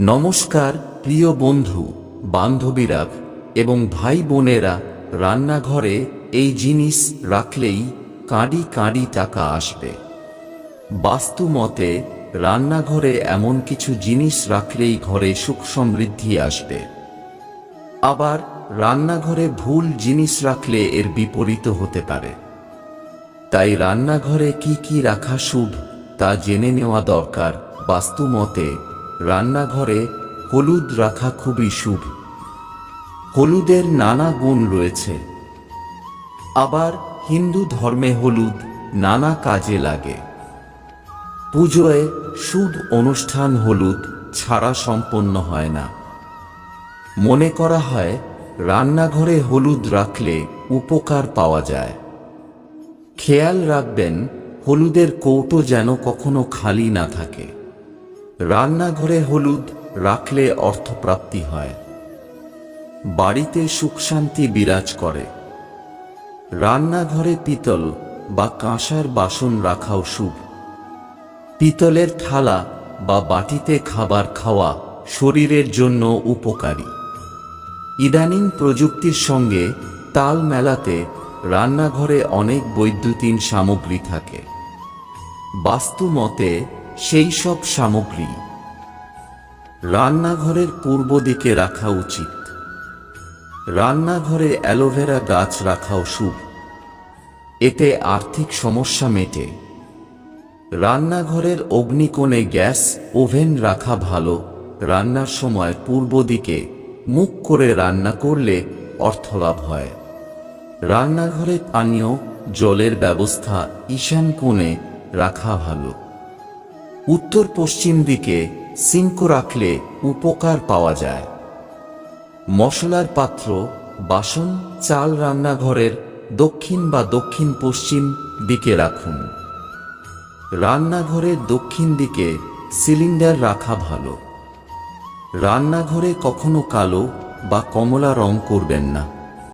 নমস্কার, প্রিয় বন্ধু, বান্ধবীরা এবং ভাই বোনেরা রান্নাঘরে এই জিনিস রাখলেই কাঁড়ি কাঁড়ি টাকা আসবে। বাস্তু মতে রান্নাঘরে এমন কিছু জিনিস রাখলেই ঘরে সুখ সমৃদ্ধি আসবে। আবার রান্নাঘরে ভুল জিনিস রাখলে এর বিপরীত হতে পারে। তাই রান্নাঘরে কি কি রাখা শুভ তা জেনে নেওয়া দরকার। বাস্তু মতে রান্নাঘরে হলুদ রাখা খুবই শুভ। হলুদের নানা গুণ রয়েছে। আবার হিন্দু ধর্মে হলুদ নানা কাজে লাগে। পুজোয় শুভ অনুষ্ঠান হলুদ ছাড়া সম্পন্ন হয় না। মনে করা হয়, রান্নাঘরে হলুদ রাখলে উপকার পাওয়া যায়। খেয়াল রাখবেন, হলুদের কৌটো যেন কখনো খালি না থাকে। রান্নাঘরে হলুদ রাখলে অর্থপ্রাপ্তি হয়। বাড়িতে সুখ শান্তি বিরাজ করে। রান্নাঘরে পিতল বা কাঁসার বাসন রাখাও শুভ। পিতলের থালা বা বাটিতে খাবার খাওয়া শরীরের জন্য উপকারী। ইদানিং প্রযুক্তির সঙ্গে তাল মেলাতে রান্নাঘরে অনেক বৈদ্যুতিন সামগ্রী থাকে। বাস্তু মতে সেই সব সামগ্রী রান্নাঘরের পূর্ব দিকে রাখা উচিত। রান্নাঘরে অ্যালোভেরা গাছ রাখাও শুভ। এতে আর্থিক সমস্যা মেটে। রান্নাঘরের অগ্নিকোণে গ্যাস ওভেন রাখা ভালো। রান্নার সময় পূর্ব দিকে মুখ করে রান্না করলে অর্থলাভ হয়। রান্নাঘরে পানীয়, জলের ব্যবস্থা ঈশান কোণে রাখা ভালো। উত্তর পশ্চিম দিকে সিঙ্ক রাখলে উপকার পাওয়া যায়। মশলার পাত্র, বাসন, চাল রান্নাঘরের দক্ষিণ বা দক্ষিণ পশ্চিম দিকে রাখুন। রান্নাঘরের দক্ষিণ দিকে সিলিন্ডার রাখা ভালো। রান্নাঘরে কখনো কালো বা কমলা রং করবেন না।